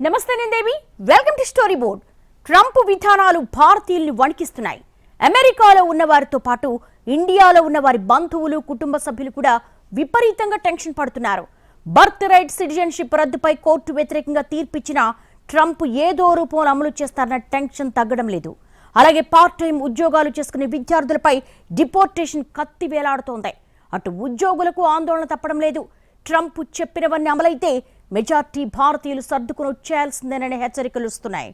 నమస్తే నేను Devi welcome to story board. Trump విధానాలు భారతీయుల్ని వణికిస్తున్నాయి. అమెరికాలో ఉన్న వారితో పాటు ఇండియాలో ఉన్న వారి బంధువులు కుటుంబ సభ్యులు కూడా విపరీతంగా టెన్షన్ పడుతున్నారు. బర్త్ రైట్ సిటిజన్షిప్ రద్దుపై కోర్టు వ్యతిరేకంగా తీర్పిచ్చిన ట్రంప్ ఏదో రూపంలో అమలు చేస్తారన్న టెన్షన్ తగ్గడం లేదు. అలాగే పార్ట్ టైం ఉద్యోగాలు చేసుకునే విద్యార్థులపై డిపోర్టేషన్ కత్తి వేలాడుతోంది. అటు ఉద్యోగులకు ఆందోళన తప్పడం లేదు. ట్రంప్ చెప్పినవన్నీ అమలైతే మెజార్టీ భారతీయులు సర్దుకుని వచ్చేయాల్సిందేనని హెచ్చరికలు వస్తున్నాయి.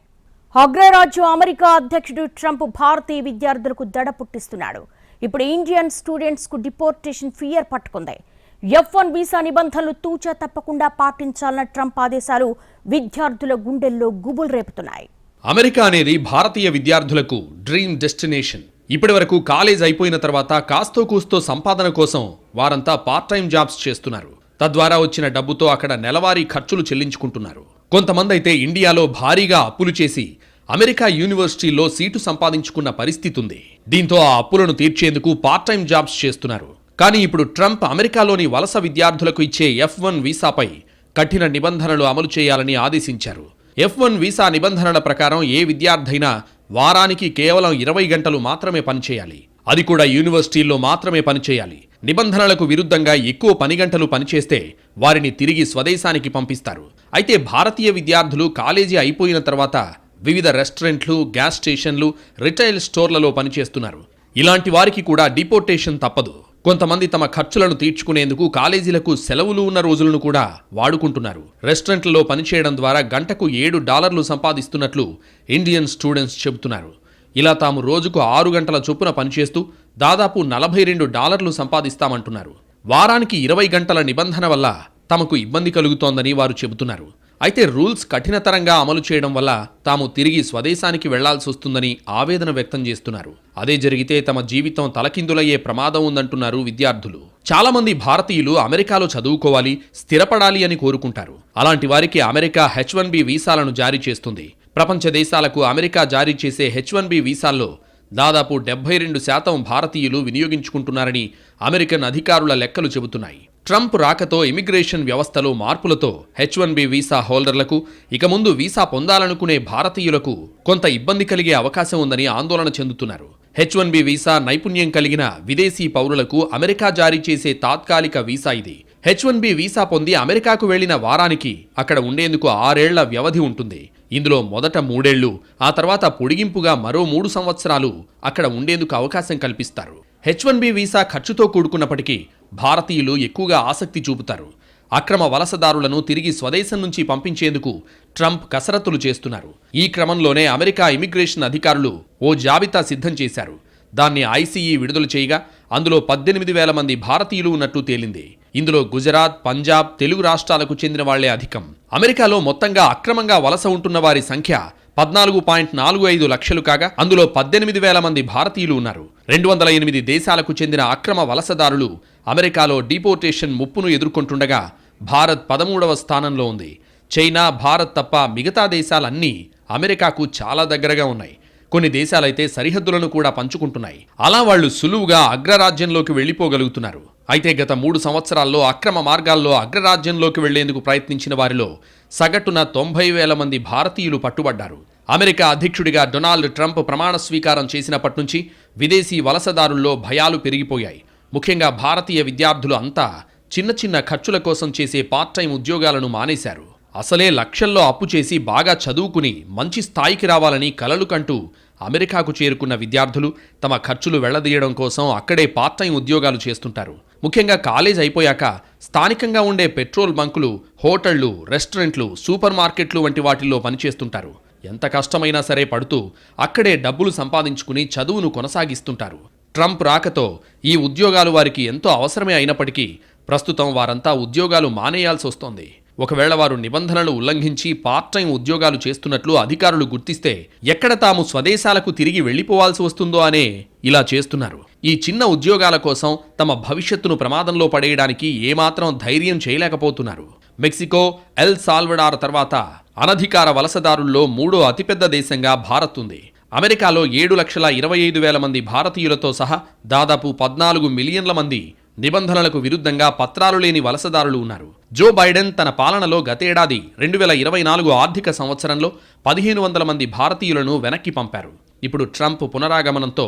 అగ్రరాజ్యం అమెరికా అధ్యక్షుడు ట్రంప్ భారతీయ విద్యార్థులకు దడ పుట్టిస్తున్నాడు. ఇప్పుడు ఇండియన్ స్టూడెంట్స్కు డిపోర్టేషన్ ఫియర్ పట్టుకుంది. ఎఫ్ వన్ వీసా నిబంధనలు తూచా తప్పకుండా పాటించాలన్న ట్రంప్ ఆదేశాలు విద్యార్థుల గుండెల్లో గుబులు రేపుతున్నాయి. అమెరికా అనేది భారతీయ విద్యార్థులకు డ్రీమ్ డెస్టినేషన్. ఇప్పటివరకు కాలేజ్ అయిపోయిన తర్వాత కాస్తో కూస్తో సంపాదన కోసం వారంతా పార్ట్ టైం జాబ్స్ చేస్తున్నారు. తద్వారా వచ్చిన డబ్బుతో అక్కడ నెలవారీ ఖర్చులు చెల్లించుకుంటున్నారు. కొంతమంది అయితే ఇండియాలో భారీగా అప్పులు చేసి అమెరికా యూనివర్సిటీలో సీటు సంపాదించుకున్న పరిస్థితి ఉంది దీంతో ఆ అప్పులను తీర్చేందుకు పార్ట్ టైం జాబ్స్ చేస్తున్నారు. కానీ ఇప్పుడు ట్రంప్ అమెరికాలోని వలస విద్యార్థులకు ఇచ్చే ఎఫ్ వన్ వీసాపై కఠిన నిబంధనలు అమలు చేయాలని ఆదేశించారు. ఎఫ్ వన్ వీసా నిబంధనల ప్రకారం ఏ విద్యార్థైనా వారానికి కేవలం ఇరవై గంటలు మాత్రమే పనిచేయాలి. అది కూడా యూనివర్సిటీల్లో మాత్రమే పనిచేయాలి. నిబంధనలకు విరుద్ధంగా ఎక్కువ పని గంటలు పనిచేస్తే వారిని తిరిగి స్వదేశానికి పంపిస్తారు. అయితే భారతీయ విద్యార్థులు కాలేజీ అయిపోయిన తర్వాత వివిధ రెస్టారెంట్లు గ్యాస్ స్టేషన్లు రిటైల్ స్టోర్లలో పనిచేస్తున్నారు. ఇలాంటి వారికి కూడా డిపోర్టేషన్ తప్పదు. కొంతమంది తమ ఖర్చులను తీర్చుకునేందుకు కాలేజీలకు సెలవులు ఉన్న రోజులను కూడా వాడుకుంటున్నారు. రెస్టారెంట్లలో పనిచేయడం ద్వారా గంటకు ఏడు డాలర్లు సంపాదిస్తున్నట్లు ఇండియన్ స్టూడెంట్స్ చెబుతున్నారు. ఇలా తాము రోజుకు ఆరు గంటల చొప్పున పనిచేస్తూ దాదాపు నలభై రెండు డాలర్లు సంపాదిస్తామంటున్నారు. వారానికి ఇరవై గంటల నిబంధన వల్ల తమకు ఇబ్బంది కలుగుతోందని వారు చెబుతున్నారు. అయితే రూల్స్ కఠినతరంగా అమలు చేయడం వల్ల తాము తిరిగి స్వదేశానికి వెళ్ళాల్సి వస్తుందని ఆవేదన వ్యక్తం చేస్తున్నారు. అదే జరిగితే తమ జీవితం తలకిందులయ్యే ప్రమాదం ఉందంటున్నారు విద్యార్థులు. చాలామంది భారతీయులు అమెరికాలో చదువుకోవాలి స్థిరపడాలి అని కోరుకుంటారు. అలాంటి వారికి అమెరికా హెచ్ వన్ బి వీసాలను జారీ చేస్తుంది. ప్రపంచ దేశాలకు అమెరికా జారీ చేసే హెచ్ వన్ బి వీసాల్లో దాదాపు డెబ్బై రెండు శాతం భారతీయులు వినియోగించుకుంటున్నారని అమెరికన్ అధికారుల లెక్కలు చెబుతున్నాయి. ట్రంప్ రాకతో ఇమిగ్రేషన్ వ్యవస్థలో మార్పులతో హెచ్ వన్ బి వీసా హోల్డర్లకు ఇక ముందు వీసా పొందాలనుకునే భారతీయులకు కొంత ఇబ్బంది కలిగే అవకాశం ఉందని ఆందోళన చెందుతున్నారు. హెచ్ వన్ బి వీసా నైపుణ్యం కలిగిన విదేశీ పౌరులకు అమెరికా జారీ చేసే తాత్కాలిక వీసా ఇది. హెచ్ వన్ బి వీసా పొంది అమెరికాకు వెళ్ళిన వారానికి అక్కడ ఉండేందుకు ఆరేళ్ళ వ్యవధి ఉంటుంది. ఇందులో మొదట మూడేళ్ళు ఆ తర్వాత పొడిగింపుగా మరో మూడు సంవత్సరాలు అక్కడ ఉండేందుకు అవకాశం కల్పిస్తారు. హెచ్ వన్ బి వీసా ఖర్చుతో కూడుకున్నప్పటికీ భారతీయులు ఎక్కువగా ఆసక్తి చూపుతారు. అక్రమ వలసదారులను తిరిగి స్వదేశం నుంచి పంపించేందుకు ట్రంప్ కసరత్తులు చేస్తున్నారు. ఈ క్రమంలోనే అమెరికా ఇమిగ్రేషన్ అధికారులు ఓ జాబితా సిద్ధం చేశారు. దాన్ని ఐసీఈ విడుదల చేయగా అందులో పద్దెనిమిది వేల మంది భారతీయులు ఉన్నట్టు తేలింది. ఇందులో గుజరాత్ పంజాబ్ తెలుగు రాష్ట్రాలకు చెందిన వాళ్ళే అధికం. అమెరికాలో మొత్తంగా అక్రమంగా వలస ఉంటున్న వారి సంఖ్య పద్నాలుగు పాయింట్ నాలుగు ఐదు లక్షలు కాగా అందులో పద్దెనిమిది వేల మంది భారతీయులు ఉన్నారు. రెండు వందల ఎనిమిది దేశాలకు చెందిన అక్రమ వలసదారులు అమెరికాలో డిపోర్టేషన్ ముప్పును ఎదుర్కొంటుండగా భారత్ పదమూడవ స్థానంలో ఉంది. చైనా భారత్ తప్ప మిగతా దేశాలన్నీ అమెరికాకు చాలా దగ్గరగా ఉన్నాయి. కొన్ని దేశాలైతే సరిహద్దులను కూడా పంచుకుంటున్నాయి. అలా వాళ్ళు సులువుగా అగ్రరాజ్యంలోకి వెళ్ళిపోగలుగుతున్నారు. అయితే గత మూడు సంవత్సరాల్లో అక్రమ మార్గాల్లో అగ్రరాజ్యంలోకి వెళ్ళేందుకు ప్రయత్నించిన వారిలో సగటున తొంభై వేల మంది భారతీయులు పట్టుబడ్డారు. అమెరికా అధ్యక్షుడిగా డొనాల్డ్ ట్రంప్ ప్రమాణ స్వీకారం చేసినప్పటి నుంచి విదేశీ వలసదారుల్లో భయాలు పెరిగిపోయాయి. ముఖ్యంగా భారతీయ విద్యార్థులు అంతా చిన్న చిన్న ఖర్చుల కోసం చేసే పార్ట్ టైం ఉద్యోగాలను మానేశారు. అసలే లక్షల్లో అప్పు చేసి బాగా చదువుకుని మంచి స్థాయికి రావాలని కలలు కంటూ అమెరికాకు చేరుకున్న విద్యార్థులు తమ ఖర్చులు వెళ్ళదీయడం కోసం అక్కడే పార్ట్ టైం ఉద్యోగాలు చేస్తుంటారు. ముఖ్యంగా కాలేజ్ అయిపోయాక స్థానికంగా ఉండే పెట్రోల్ బంకులు హోటళ్ళు రెస్టారెంట్లు సూపర్ మార్కెట్లు వంటి వాటిల్లో పనిచేస్తుంటారు. ఎంత కష్టమైనా సరే పడుతూ అక్కడే డబ్బులు సంపాదించుకుని చదువును కొనసాగిస్తుంటారు. ట్రంప్ రాకతో ఈ ఉద్యోగాలు వారికి ఎంతో అవసరమే అయినప్పటికీ ప్రస్తుతం వారంతా ఉద్యోగాలు మానేయాల్సి వస్తోంది ఒకవేళ వారు నిబంధనలు ఉల్లంఘించి పార్ట్ టైం ఉద్యోగాలు చేస్తున్నట్లు అధికారులు గుర్తిస్తే ఎక్కడ తాము స్వదేశాలకు తిరిగి వెళ్ళిపోవాల్సి వస్తుందో అనే ఇలా చేస్తున్నారు. ఈ చిన్న ఉద్యోగాల కోసం తమ భవిష్యత్తును ప్రమాదంలో పడేయడానికి ఏమాత్రం ధైర్యం చేయలేకపోతున్నారు. మెక్సికో ఎల్ సాల్వడార్ తర్వాత అనధికార వలసదారుల్లో మూడో అతిపెద్ద దేశంగా భారత్ ఉంది. అమెరికాలో ఏడు లక్షల ఇరవై ఐదు వేల మంది భారతీయులతో సహా దాదాపు పద్నాలుగు మిలియన్ల మంది నిబంధనలకు విరుద్ధంగా పత్రాలు లేని వలసదారులు ఉన్నారు. జో బైడెన్ తన పాలనలో గతేడాది రెండు వేల ఇరవై నాలుగు ఆర్థిక సంవత్సరంలో పదిహేను వందల మంది భారతీయులను వెనక్కి పంపారు. ఇప్పుడు ట్రంప్ పునరాగమనంతో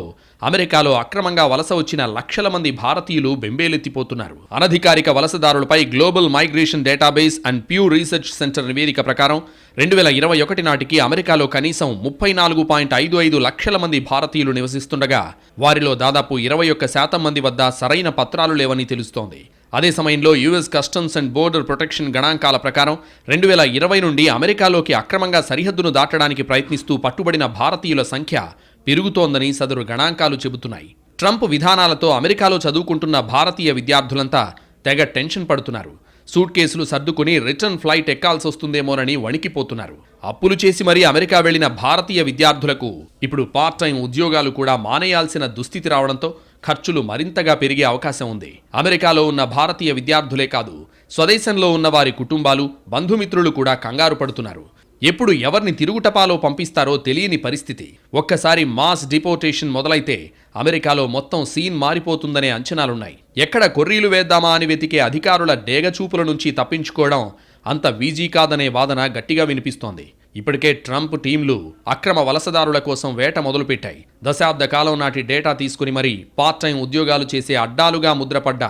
అమెరికాలో అక్రమంగా వలస వచ్చిన లక్షల మంది భారతీయులు బెంబేలెత్తిపోతున్నారు. అనధికారిక వలసదారులపై global migration database and Pew Research Center నివేదిక ప్రకారం రెండు వేల ఇరవై ఒకటి నాటికి అమెరికాలో కనీసం ముప్పై నాలుగు పాయింట్ ఐదు ఐదు లక్షల మంది భారతీయులు నివసిస్తుండగా వారిలో దాదాపు ఇరవై ఒక్క శాతం మంది వద్ద సరైన పత్రాలు లేవని తెలుస్తోంది. అదే సమయంలో US customs and border protection గణాంకాల ప్రకారం రెండు వేల ఇరవై నుండి అమెరికాలోకి అక్రమంగా సరిహద్దును దాటడానికి ప్రయత్నిస్తూ పట్టుబడిన భారతీయుల సంఖ్య పెరుగుతోందని సదరు గణాంకాలు చెబుతున్నాయి. ట్రంప్ విధానాలతో అమెరికాలో చదువుకుంటున్న భారతీయ విద్యార్థులంతా తెగ టెన్షన్ పడుతున్నారు. సూట్ కేసులు సర్దుకుని రిటర్న్ ఫ్లైట్ ఎక్కాల్సి వస్తుందేమోనని వణికిపోతున్నారు. అప్పులు చేసి మరీ అమెరికా వెళ్ళిన భారతీయ విద్యార్థులకు ఇప్పుడు పార్ట్ టైం ఉద్యోగాలు కూడా మానేయాల్సిన దుస్థితి రావడంతో ఖర్చులు మరింతగా పెరిగే అవకాశం ఉంది. అమెరికాలో ఉన్న భారతీయ విద్యార్థులే కాదు స్వదేశంలో ఉన్న వారి కుటుంబాలు బంధుమిత్రులు కూడా కంగారు పడుతున్నారు. ఎప్పుడు ఎవరిని తిరుగుటపాలో పంపిస్తారో తెలియని పరిస్థితి. ఒక్కసారి మాస్ డిపోటేషన్ మొదలైతే అమెరికాలో మొత్తం సీన్ మారిపోతుందనే అంచనాలున్నాయి. ఎక్కడ కొర్రీలు వేద్దామా అని వెతికే అధికారుల డేగచూపుల నుంచి తప్పించుకోవడం అంత వీజీ కాదనే వాదన గట్టిగా వినిపిస్తోంది. ఇప్పటికే ట్రంప్ టీంలు అక్రమ వలసదారుల కోసం వేట మొదలుపెట్టాయి. దశాబ్ద కాలం నాటి డేటా తీసుకుని మరీ పార్ట్ టైం ఉద్యోగాలు చేసే అడ్డాలుగా ముద్రపడ్డ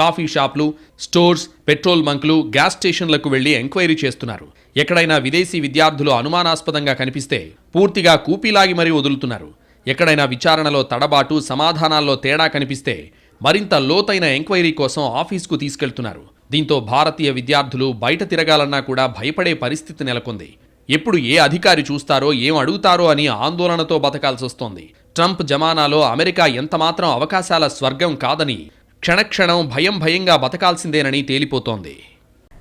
కాఫీ షాప్లు స్టోర్స్ పెట్రోల్ బంకులు గ్యాస్ స్టేషన్లకు వెళ్ళి ఎంక్వైరీ చేస్తున్నారు. ఎక్కడైనా విదేశీ విద్యార్థులు అనుమానాస్పదంగా కనిపిస్తే పూర్తిగా కూపీలాగి మరీ వదులుతున్నారు. ఎక్కడైనా విచారణలో తడబాటు సమాధానాల్లో తేడా కనిపిస్తే మరింత లోతైన ఎంక్వైరీ కోసం ఆఫీస్కు తీసుకెళ్తున్నారు. దీంతో భారతీయ విద్యార్థులు బయట తిరగాలన్నా కూడా భయపడే పరిస్థితి నెలకొంది. ఎప్పుడు ఏ అధికారి చూస్తారో ఏం అడుగుతారో అని ఆందోళనతో బతకాల్సి వస్తోంది ట్రంప్ జమానాలో అమెరికా ఎంతమాత్రం అవకాశాల స్వర్గం కాదని క్షణక్షణం భయం భయంగా బతకాల్సిందేనని తేలిపోతోంది.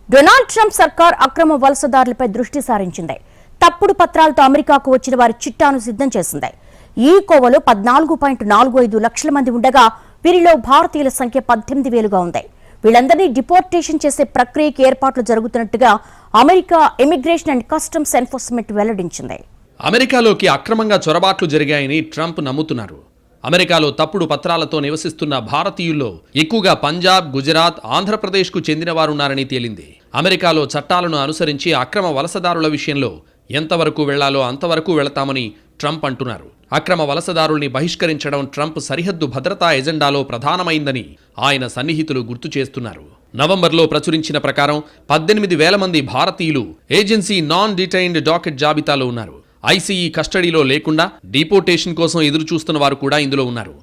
డొనాల్డ్ ట్రంప్ సర్కార్ అక్రమ వలసదారులపై దృష్టి సారించింది. తప్పుడు పత్రాలతో అమెరికాకు వచ్చిన వారి చిట్టాను సిద్ధం చేసింది. ఈ కోవలో పద్నాలుగు పాయింట్ నాలుగు ఐదు లక్షల మంది ఉండగా వీరిలో భారతీయుల సంఖ్య పద్దెనిమిది వేలుగా ఉంది. వీళ్ళందరినీ డిపోర్టేషన్ చేసే ప్రక్రియకి ఏర్పాట్లు జరుగుతున్నట్టుగా America immigration and customs enforcement వెల్లడించింది. అమెరికాలోకి అక్రమంగా చొరబాట్లు జరిగాయని ట్రంప్ నమ్ముతున్నారు. అమెరికాలో తప్పుడు పత్రాలతో నివసిస్తున్న భారతీయుల్లో ఎక్కువగా పంజాబ్ గుజరాత్ ఆంధ్రప్రదేశ్కు చెందిన వారున్నారని తేలింది. అమెరికాలో చట్టాలను అనుసరించి అక్రమ వలసదారుల విషయంలో ఎంతవరకు వెళ్ళాలో అంతవరకు వెళతామని ట్రంప్ అంటున్నారు. అక్రమ వలసదారుల్ని బహిష్కరించడం ట్రంప్ సరిహద్దు భద్రతా ఎజెండాలో ప్రధానమైందని ఆయన సన్నిహితులు గుర్తు చేస్తున్నారు. నవంబర్లో ప్రచురించిన ప్రకారం పద్దెనిమిది వేల మంది భారతీయులు ఏజెన్సీ నాన్ డిటైన్డ్ డాకెట్ జాబితాలో ఉన్నారు. ఐసీఈ కస్టడీలో లేకుండా డిపోటేషన్ కోసం ఎదురుచూస్తున్న వారు కూడా ఇందులో ఉన్నారు.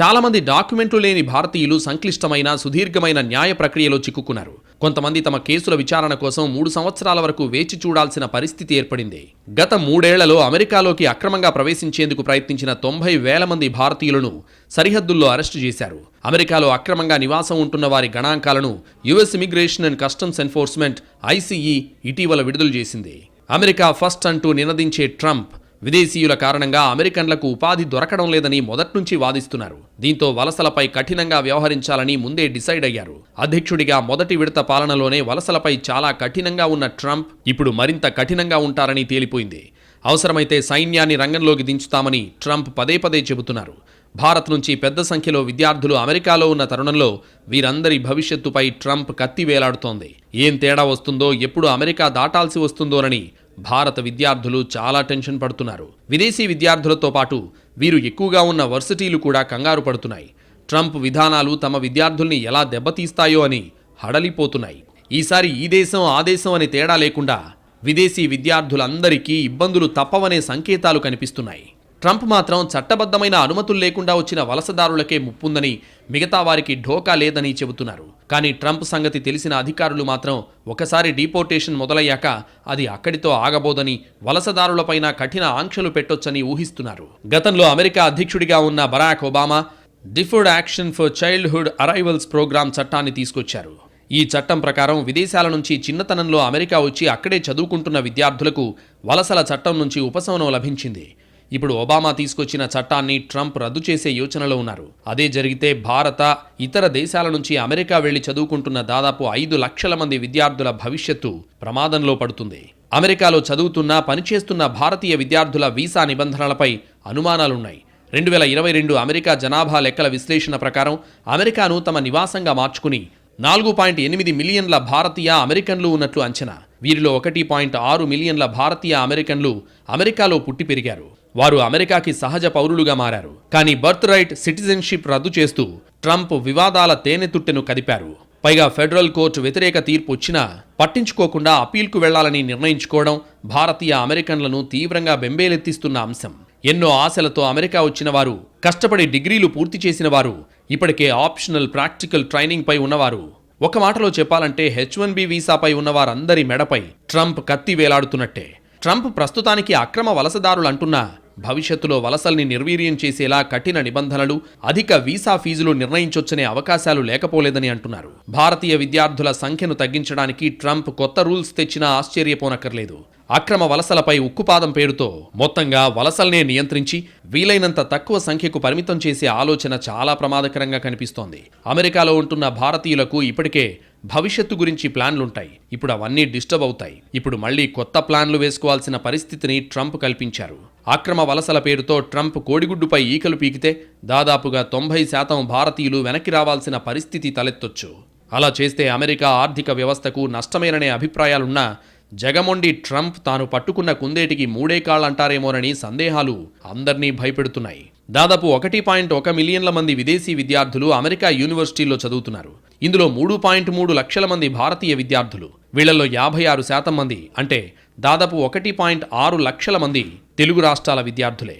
చాలామంది డాక్యుమెంట్లు లేని భారతీయులు సంక్లిష్టమైన సుదీర్ఘమైన న్యాయ ప్రక్రియలో చిక్కుకున్నారు. కొంతమంది తమ కేసుల విచారణ కోసం మూడు సంవత్సరాల వరకు వేచి చూడాల్సిన పరిస్థితి ఏర్పడింది. గత మూడేళ్ళలో అమెరికాలోకి అక్రమంగా ప్రవేశించేందుకు ప్రయత్నించిన తొంభై వేల మంది భారతీయులను సరిహద్దుల్లో అరెస్టు చేశారు. అమెరికాలో అక్రమంగా నివాసం ఉంటున్న వారి గణాంకాలను US immigration and customs enforcement ICE ఇటీవల విడుదల చేసింది. అమెరికా ఫస్ట్ అంటూ నినదించే ట్రంప్ విదేశీయుల కారణంగా అమెరికన్లకు ఉపాధి దొరకడం లేదని మొదట్నుంచి వాదిస్తున్నారు. దీంతో వలసలపై కఠినంగా వ్యవహరించాలని ముందే డిసైడ్ అయ్యారు. అధ్యక్షుడిగా మొదటి విడత పాలనలోనే వలసలపై చాలా కఠినంగా ఉన్న ట్రంప్ ఇప్పుడు మరింత కఠినంగా ఉంటారని తేలిపోయింది. అవసరమైతే సైన్యాన్ని రంగంలోకి దించుతామని ట్రంప్ పదే పదే చెబుతున్నారు. భారత్ నుంచి పెద్ద సంఖ్యలో విద్యార్థులు అమెరికాలో ఉన్న తరుణంలో వీరందరి భవిష్యత్తుపై ట్రంప్ కత్తి వేలాడుతోంది. ఏం తేడా వస్తుందో ఎప్పుడు అమెరికా దాటాల్సి వస్తుందోనని భారత విద్యార్థులు చాలా టెన్షన్ పడుతున్నారు. విదేశీ విద్యార్థులతో పాటు వీరు ఎక్కువగా ఉన్న వర్సిటీలు కూడా కంగారు పడుతున్నాయి. ట్రంప్ విధానాలు తమ విద్యార్థుల్ని ఎలా దెబ్బతీస్తాయో అని హడలిపోతున్నాయి. ఈసారి ఈ దేశం ఆ దేశం అనే తేడా లేకుండా విదేశీ విద్యార్థులందరికీ ఇబ్బందులు తప్పవనే సంకేతాలు కనిపిస్తున్నాయి. ట్రంప్ మాత్రం చట్టబద్ధమైన అనుమతులు లేకుండా వచ్చిన వలసదారులకే ముప్పుందని మిగతా వారికి ఢోకా లేదని చెబుతున్నారు. కానీ ట్రంప్ సంగతి తెలిసిన అధికారులు మాత్రం ఒకసారి డీపోర్టేషన్ మొదలయ్యాక అది అక్కడితో ఆగబోదని వలసదారులపైన కఠిన ఆంక్షలు పెట్టొచ్చని ఊహిస్తున్నారు. గతంలో అమెరికా అధ్యక్షుడిగా ఉన్న Barack Obama deferred action for childhood arrivals program చట్టాన్ని తీసుకొచ్చారు. ఈ చట్టం ప్రకారం విదేశాల నుంచి చిన్నతనంలో అమెరికా వచ్చి అక్కడే చదువుకుంటున్న విద్యార్థులకు వలసల చట్టం నుంచి ఉపశమనం లభించింది. ఇప్పుడు ఒబామా తీసుకొచ్చిన చట్టాన్ని ట్రంప్ రద్దు చేసే యోచనలో ఉన్నారు. అదే జరిగితే భారత ఇతర దేశాల నుంచి అమెరికా వెళ్ళి చదువుకుంటున్న దాదాపు ఐదు లక్షల మంది విద్యార్థుల భవిష్యత్తు ప్రమాదంలో పడుతుంది. అమెరికాలో చదువుతున్న పనిచేస్తున్న భారతీయ విద్యార్థుల వీసా నిబంధనలపై అనుమానాలున్నాయి. రెండు వేల ఇరవై రెండు అమెరికా జనాభా లెక్కల విశ్లేషణ ప్రకారం అమెరికాను తమ నివాసంగా మార్చుకుని నాలుగు పాయింట్ ఎనిమిది మిలియన్ల భారతీయ అమెరికన్లు ఉన్నట్లు అంచనా. వీరిలో ఒకటి పాయింట్ ఆరు మిలియన్ల భారతీయ అమెరికన్లు అమెరికాలో పుట్టి పెరిగారు. వారు అమెరికాకి సహజ పౌరులుగా మారారు. కానీ బర్త్ రైట్ సిటిజన్షిప్ రద్దు చేస్తూ ట్రంప్ వివాదాల తేనెతుట్టెను కదిపారు. పైగా ఫెడరల్ కోర్టు వ్యతిరేక తీర్పు వచ్చినా పట్టించుకోకుండా అప్పీల్కు వెళ్ళాలని నిర్ణయించుకోవడం భారతీయ అమెరికన్లను తీవ్రంగా బెంబేలెత్తిస్తున్న అంశం. ఎన్నో ఆశలతో అమెరికా వచ్చిన వారు కష్టపడి డిగ్రీలు పూర్తి చేసిన వారు ఇప్పటికే ఆప్షనల్ ప్రాక్టికల్ ట్రైనింగ్ పై ఉన్నవారు. ఒక మాటలో చెప్పాలంటే హెచ్ వన్ బి వీసాపై ఉన్న వారందరి మెడపై ట్రంప్ కత్తి వేలాడుతున్నట్టే. ట్రంప్ ప్రస్తుతానికి అక్రమ వలసదారులు అంటున్నా భవిష్యత్తులో వలసల్ని నిర్వీర్యం చేసేలా కఠిన నిబంధనలు అధిక వీసా ఫీజులు నిర్ణయించొచ్చనే అవకాశాలు లేకపోలేదని అంటున్నారు. భారతీయ విద్యార్థుల సంఖ్యను తగ్గించడానికి ట్రంప్ కొత్త రూల్స్ తెచ్చినా ఆశ్చర్యపోనక్కర్లేదు. అక్రమ వలసలపై ఉక్కుపాదం పేరుతో మొత్తంగా వలసల్నే నియంత్రించి వీలైనంత తక్కువ సంఖ్యకు పరిమితం చేసే ఆలోచన చాలా ప్రమాదకరంగా కనిపిస్తోంది. అమెరికాలో ఉంటున్న భారతీయులకు ఇప్పటికే భవిష్యత్తు గురించి ప్లాన్లుంటాయి. ఇప్పుడు అవన్నీ డిస్టర్బ్ అవుతాయి. ఇప్పుడు మళ్ళీ కొత్త ప్లాన్లు వేసుకోవాల్సిన పరిస్థితిని ట్రంప్ కల్పించారు. అక్రమ వలసల పేరుతో ట్రంప్ కోడిగుడ్డుపై ఈకలు పీకితే దాదాపుగా తొంభై శాతం భారతీయులు వెనక్కి రావాల్సిన పరిస్థితి తలెత్తొచ్చు. అలా చేస్తే అమెరికా ఆర్థిక వ్యవస్థకు నష్టమేననే అభిప్రాయాలున్నా జగమొండి ట్రంప్ తాను పట్టుకున్న కుందేటికి మూడే కాళ్ళంటారేమోనని సందేహాలు అందర్నీ భయపెడుతున్నాయి. దాదాపు ఒకటి పాయింట్ ఒక మిలియన్ల మంది విదేశీ విద్యార్థులు అమెరికా యూనివర్సిటీల్లో చదువుతున్నారు. ఇందులో మూడు పాయింట్ మూడు లక్షల మంది భారతీయ విద్యార్థులు. వీళ్ళలో యాభై ఆరు శాతం మంది అంటే దాదాపు ఒకటి పాయింట్ ఆరు లక్షల మంది తెలుగు రాష్ట్రాల విద్యార్థులే.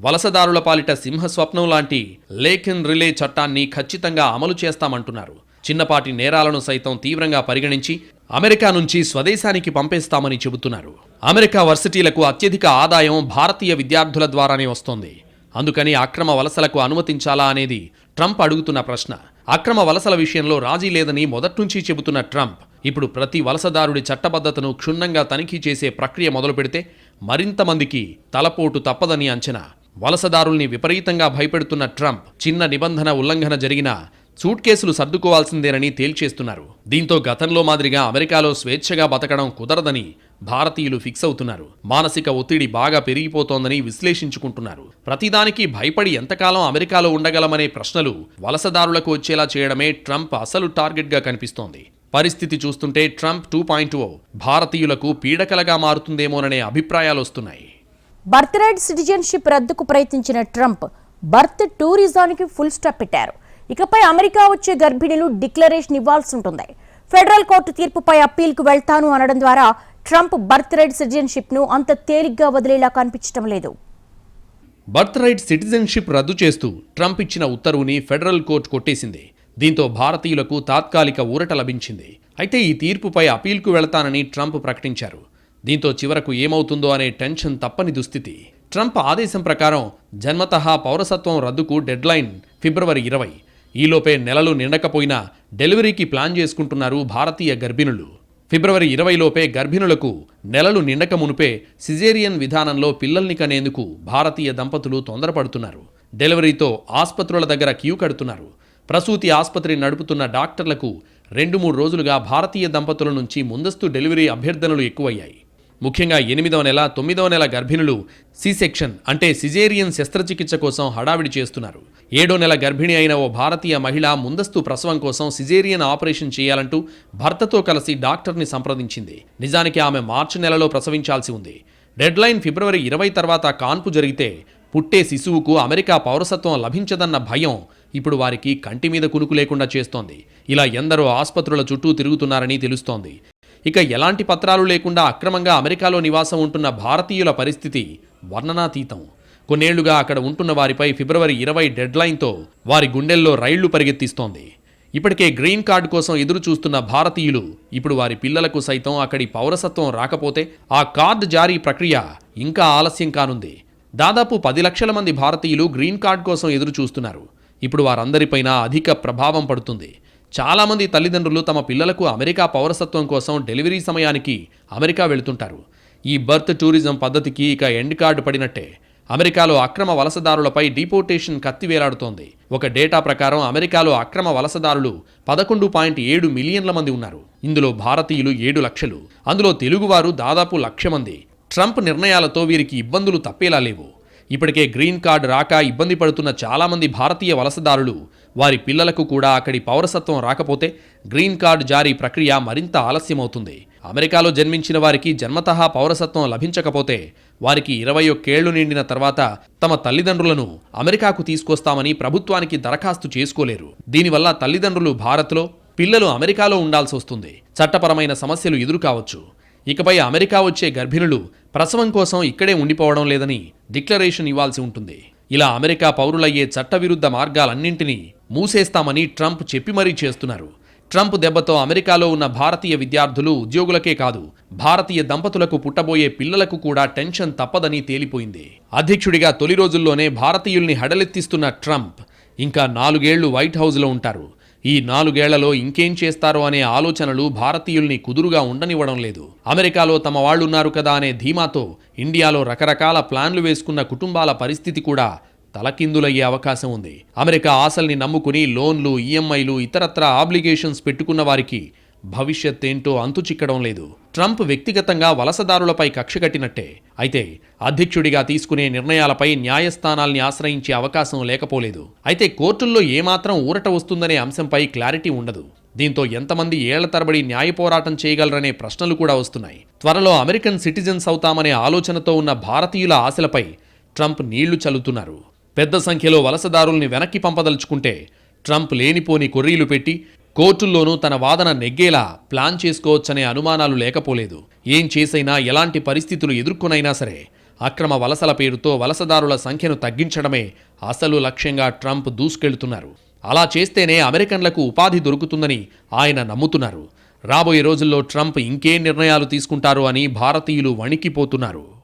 వలసదారుల పాలిట సింహస్వప్నం లాంటి లేఖిన్ రిలే చట్టాన్ని ఖచ్చితంగా అమలు చేస్తామంటున్నారు. చిన్నపాటి నేరాలను సైతం తీవ్రంగా పరిగణించి అమెరికా నుంచి స్వదేశానికి పంపేస్తామని చెబుతున్నారు. అమెరికా వర్సిటీలకు అత్యధిక ఆదాయం భారతీయ విద్యార్థుల ద్వారానే వస్తోంది. అందుకని అక్రమ వలసలకు అనుమతించాలా అనేది ట్రంప్ అడుగుతున్న ప్రశ్న. అక్రమ వలసల విషయంలో రాజీ లేదని మొదట్నుంచి చెబుతున్న ట్రంప్ ఇప్పుడు ప్రతి వలసదారుడి చట్టబద్ధతను క్షుణ్ణంగా తనిఖీ చేసే ప్రక్రియ మొదలు పెడితే మరింతమందికి తలపోటు తప్పదని అంచనా. వలసదారుల్ని విపరీతంగా భయపెడుతున్న ట్రంప్ చిన్న నిబంధన ఉల్లంఘన జరిగినా సూట్ కేసులు సర్దుకోవాల్సిందేనని తేల్చేస్తున్నారు. దీంతో గతంలో మాదిరిగా అమెరికాలో స్వేచ్ఛగా బతకడం కుదరదని భారతీయులు ఫిక్స్ అవుతున్నారు. మానసిక ఒత్తిడి బాగా పెరిగిపోతోందని విశ్లేషించుకుంటున్నారు. ప్రతిదానికి భయపడి ఎంతకాలం అమెరికాలో ఉండగలమనే ప్రశ్నలు వలసదారులకు వచ్చేలా చేయడమే ట్రంప్ అసలు టార్గెట్గా కనిపిస్తోంది. పరిస్థితి చూస్తుంటే ట్రంప్ టూ పాయింట్ ఓ భారతీయులకు పీడకలగా మారుతుందేమోననే అభిప్రాయాలు వస్తున్నాయి. బర్త్ రైట్ సిటిజన్షిప్ రద్దుకు ప్రయత్నించిన ట్రంప్ బర్త్ టూరిజానికి ఫుల్ స్టాప్ పెట్టారు. ఇకపై అమెరికా వచ్చే గర్భిణులు డిక్లరేషన్ ఇవ్వాల్సి ఉంటుంది ఫెడరల్ కోర్టు తీర్పుపై అప్పీల్కు వెళ్తాను అనడం ద్వారా ట్రంప్ బర్త్ రైట్ సిటిజన్షిప్ను అంత తేలిగ్గా వదిలేలా కనిపించడం లేదు. బర్త్ రైట్ సిటిజన్షిప్ రద్దు చేస్తూ ట్రంప్ ఇచ్చిన ఉత్తర్వుని ఫెడరల్ కోర్టు కొట్టేసింది. దీంతో భారతీయులకు తాత్కాలిక ఊరట లభించింది. అయితే ఈ తీర్పుపై అపీల్కు వెళతానని ట్రంప్ ప్రకటించారు. దీంతో చివరకు ఏమవుతుందో అనే టెన్షన్ తప్పని దుస్థితి. ట్రంప్ ఆదేశం ప్రకారం జన్మతహా పౌరసత్వం రద్దుకు డెడ్లైన్ ఫిబ్రవరి ఇరవై. ఈలోపే నెలలు నిండకపోయినా డెలివరీకి ప్లాన్ చేసుకుంటున్నారు భారతీయ గర్భిణులు. ఫిబ్రవరి ఇరవైలోపే గర్భిణులకు నెలలు నిండక మునుపే సిజేరియన్ విధానంలో పిల్లల్ని కనేందుకు భారతీయ దంపతులు తొందరపడుతున్నారు. డెలివరీతో ఆస్పత్రుల దగ్గర క్యూ కడుతున్నారు. ప్రసూతి ఆసుపత్రి నడుపుతున్న డాక్టర్లకు రెండు మూడు రోజులుగా భారతీయ దంపతుల నుంచి ముందస్తు డెలివరీ అభ్యర్థనలు ఎక్కువయ్యాయి. ముఖ్యంగా ఎనిమిదవ నెల తొమ్మిదవ నెల గర్భిణులు సి సెక్షన్ అంటే సిజేరియన్ శస్త్రచికిత్స కోసం హడావిడి చేస్తున్నారు. ఏడో నెల గర్భిణి అయిన ఓ భారతీయ మహిళ ముందస్తు ప్రసవం కోసం సిజేరియన్ ఆపరేషన్ చేయాలంటూ భర్తతో కలిసి డాక్టర్ని సంప్రదించింది. నిజానికి ఆమె మార్చి నెలలో ప్రసవించాల్సి ఉంది. డెడ్లైన్ ఫిబ్రవరి ఇరవై తర్వాత కాన్పు జరిగితే పుట్టే శిశువుకు అమెరికా పౌరసత్వం లభించదన్న భయం ఇప్పుడు వారికి కంటి మీద కునుకు లేకుండా చేస్తోంది. ఇలా ఎందరో ఆసుపత్రుల చుట్టూ తిరుగుతున్నారని తెలుస్తోంది. ఇక ఎలాంటి పత్రాలు లేకుండా అక్రమంగా అమెరికాలో నివాసం ఉంటున్న భారతీయుల పరిస్థితి వర్ణనాతీతం. కొన్నేళ్ళుగా అక్కడ ఉంటున్న వారిపై ఫిబ్రవరి ఇరవై డెడ్లైన్తో వారి గుండెల్లో రైళ్ళు పరిగెత్తిస్తోంది. ఇప్పటికే గ్రీన్ కార్డు కోసం ఎదురు చూస్తున్న భారతీయులు ఇప్పుడు వారి పిల్లలకు సైతం అక్కడి పౌరసత్వం రాకపోతే ఆ కార్డు జారీ ప్రక్రియ ఇంకా ఆలస్యం కానుంది. దాదాపు పది లక్షల మంది భారతీయులు గ్రీన్ కార్డు కోసం ఎదురు చూస్తున్నారు ఇప్పుడు వారందరిపైన అధిక ప్రభావం పడుతుంది. చాలామంది తల్లిదండ్రులు తమ పిల్లలకు అమెరికా పౌరసత్వం కోసం డెలివరీ సమయానికి అమెరికా వెళుతుంటారు. ఈ బర్త్ టూరిజం పద్ధతికి ఇక ఎండ్ కార్డు పడినట్టే. అమెరికాలో అక్రమ వలసదారులపై డిపోర్టేషన్ కత్తి వేలాడుతోంది ఒక డేటా ప్రకారం అమెరికాలో అక్రమ వలసదారులు పదకొండు పాయింట్ ఏడు మిలియన్ల మంది ఉన్నారు. ఇందులో భారతీయులు ఏడు లక్షలు. అందులో తెలుగువారు దాదాపు లక్ష మంది. ట్రంప్ నిర్ణయాలతో వీరికి ఇబ్బందులు తప్పేలా లేవు. ఇప్పటికే గ్రీన్ కార్డ్ రాక ఇబ్బంది పడుతున్న చాలామంది భారతీయ వలసదారులు వారి పిల్లలకు కూడా అక్కడి పౌరసత్వం రాకపోతే గ్రీన్ కార్డ్ జారీ ప్రక్రియ మరింత ఆలస్యమవుతుంది. అమెరికాలో జన్మించిన వారికి జన్మతహా పౌరసత్వం లభించకపోతే వారికి ఇరవై ఒక్కేళ్ళు నిండిన తర్వాత తమ తల్లిదండ్రులను అమెరికాకు తీసుకొస్తామని ప్రభుత్వానికి దరఖాస్తు చేసుకోలేరు. దీనివల్ల తల్లిదండ్రులు భారత్లో పిల్లలు అమెరికాలో ఉండాల్సి వస్తుంది. చట్టపరమైన సమస్యలు ఎదురు కావచ్చు ఇకపై అమెరికా వచ్చే గర్భిణులు ప్రసవం కోసం ఇక్కడే ఉండిపోవడం లేదని డిక్లరేషన్ ఇవ్వాల్సి ఉంటుంది. ఇలా అమెరికా పౌరులయ్యే చట్టవిరుద్ధ మార్గాలన్నింటినీ మూసేస్తామని ట్రంప్ చెప్పి మరీ చేస్తున్నారు. ట్రంప్ దెబ్బతో అమెరికాలో ఉన్న భారతీయ విద్యార్థులు ఉద్యోగులకే కాదు భారతీయ దంపతులకు పుట్టబోయే పిల్లలకు కూడా టెన్షన్ తప్పదని తేలిపోయింది. అధ్యక్షుడిగా తొలి రోజుల్లోనే భారతీయుల్ని హడలెత్తిస్తున్న ట్రంప్ ఇంకా నాలుగేళ్ళు వైట్ హౌస్లో ఉంటారు. ఈ నాలుగేళ్ళలో ఇంకేం చేస్తారో అనే ఆలోచనలు భారతీయుల్ని కుదురుగా ఉండనివ్వడం లేదు. అమెరికాలో తమ వాళ్ళున్నారు కదా అనే ధీమాతో ఇండియాలో రకరకాల ప్లాన్లు వేసుకున్న కుటుంబాల పరిస్థితి కూడా తలకిందులయ్యే అవకాశం ఉంది. అమెరికా ఆశల్ని నమ్ముకుని లోన్లు ఈఎంఐలు ఇతరత్ర ఆబ్లిగేషన్స్ పెట్టుకున్న వారికి భవిష్యత్ ఏంటో అంతు చిక్కడం లేదు. ట్రంప్ వ్యక్తిగతంగా వలసదారులపై కక్ష కట్టినట్టే. అయితే అధ్యక్షుడిగా తీసుకునే నిర్ణయాలపై న్యాయస్థానాల్ని ఆశ్రయించే అవకాశం లేకపోలేదు. అయితే కోర్టుల్లో ఏమాత్రం ఊరట వస్తుందనే అంశంపై క్లారిటీ ఉండదు. దీంతో ఎంతమంది ఏళ్ళ తరబడి న్యాయ పోరాటం చేయగలరనే ప్రశ్నలు కూడా వస్తున్నాయి. త్వరలో అమెరికన్ సిటిజన్స్ అవుతామనే ఆలోచనతో ఉన్న భారతీయుల ఆశలపై ట్రంప్ నీళ్ళు చల్లుతున్నారు. పెద్ద సంఖ్యలో వలసదారుల్ని వెనక్కి పంపదలుచుకుంటే ట్రంప్ లేనిపోని కొర్రీలు పెట్టి కోర్టుల్లోనూ తన వాదన నెగ్గేలా ప్లాన్ చేసుకోవచ్చనే అనుమానాలు లేకపోలేదు. ఏం చేసైనా ఎలాంటి పరిస్థితులు ఎదుర్కొనైనా సరే అక్రమ వలసల పేరుతో వలసదారుల సంఖ్యను తగ్గించడమే అసలు లక్ష్యంగా ట్రంప్ దూసుకెళ్తున్నారు. అలా చేస్తేనే అమెరికన్లకు ఉపాధి దొరుకుతుందని ఆయన నమ్ముతున్నారు. రాబోయే రోజుల్లో ట్రంప్ ఇంకే నిర్ణయాలు తీసుకుంటారు అని భారతీయులు వణికిపోతున్నారు.